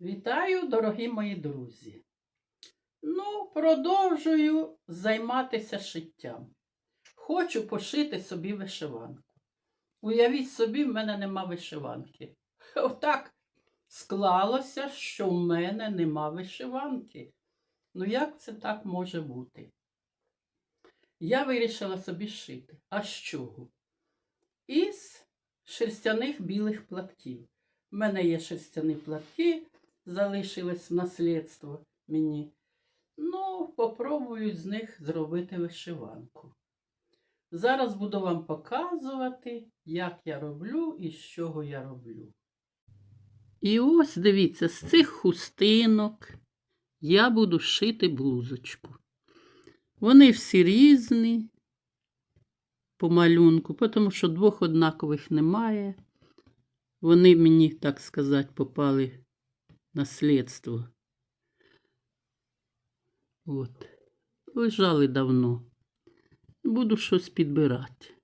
Вітаю, дорогі мої друзі. Ну, продовжую займатися шиттям. Хочу пошити собі вишиванку. Уявіть собі, в мене нема вишиванки. Отак склалося, що в мене нема вишиванки. Ну, як це так може бути? Я вирішила собі шити. А з чого? Із шерстяних білих платків. У мене є шерстяні платки, залишились в наслідство мені. Ну, попробую з них зробити вишиванку. Зараз буду вам показувати, як я роблю і з чого я роблю. І ось дивіться, з цих хустинок я буду шити блузочку. Вони всі різні по малюнку, тому що двох однакових немає. Вони мені, так сказати, попали на слідство. От. Лежали давно. Буду щось підбирати.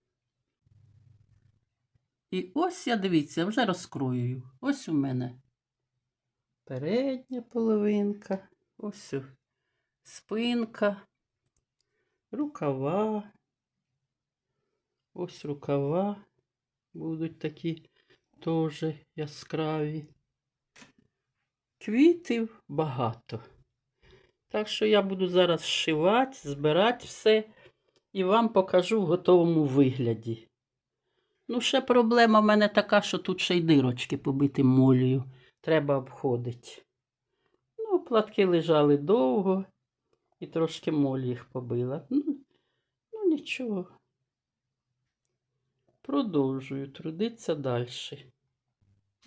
І ось я дивіться, вже розкроюю. Ось у мене передня половинка, ось о, спинка, рукава. Ось рукава будуть такі теж яскраві. Квітів багато. Так що я буду зараз зшивати, збирати все і вам покажу в готовому вигляді. Ну, ще проблема в мене така, що тут ще й дирочки побиті молію. Треба обходити. Ну, платки лежали довго і трошки молі їх побила. Ну, ну нічого. Продовжую трудитися далі.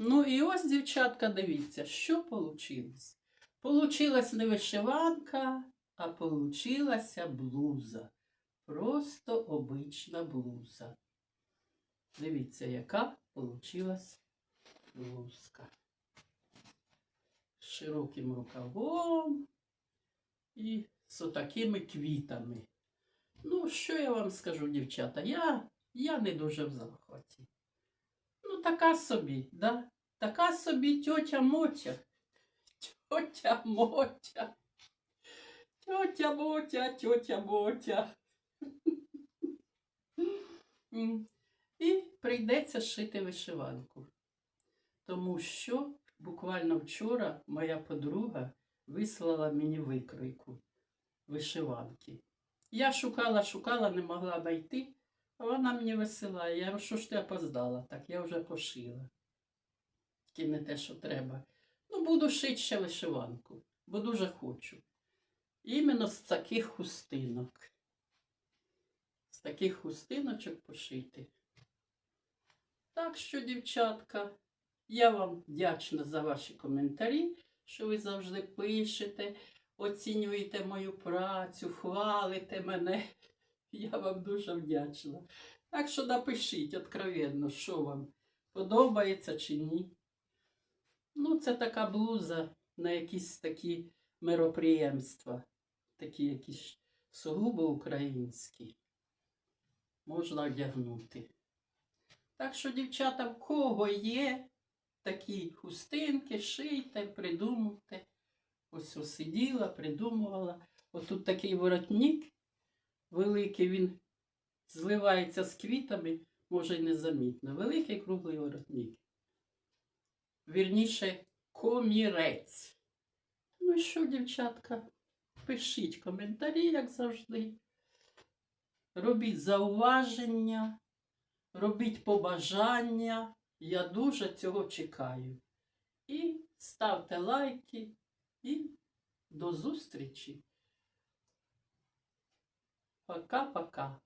Ну і ось, дівчатка, дивіться, що вийшло. Получилась не вишиванка, а получилася блуза. Просто обична блуза. Дивіться, яка получилась блузка. З широким рукавом і з отакими квітами. Ну, що я вам скажу, дівчата? Я, я не дуже в захваті. Ну, така собі, да? Така собі тьотя Мотя. Тьотя Мотя. Тьотя Мотя, тьотя Мотя. І прийдеться шити вишиванку. Тому що буквально вчора моя подруга вислала мені викройку вишиванки. Я шукала, шукала, не могла знайти, а вона мені висилає. Я що ж ти опоздала? Так, я вже пошила. Тільки не те, що треба. Ну, буду шити ще вишиванку, бо дуже хочу. Іменно з таких хустинок. З таких хустиночок пошити. Так що, дівчатка, я вам вдячна за ваші коментарі, що ви завжди пишете, оцінюєте мою працю, хвалите мене. Я вам дуже вдячна. Так що напишіть откровенно, що вам подобається чи ні. Ну, це така блуза на якісь такі мероприємства, такі якісь сугубо українські. Можна одягнути. Так що, дівчата, в кого є такі хустинки, шийте, придумуйте. Ось ось сиділа, придумувала. Отут такий воротник великий, він зливається з квітами, може й незамітно. Великий круглий воротник. Вірніше, комірець. Ну що, дівчатка, пишіть коментарі, як завжди. Робіть зауваження, робіть побажання. Я дуже цього чекаю. І ставте лайки і до зустрічі. Пока-пока.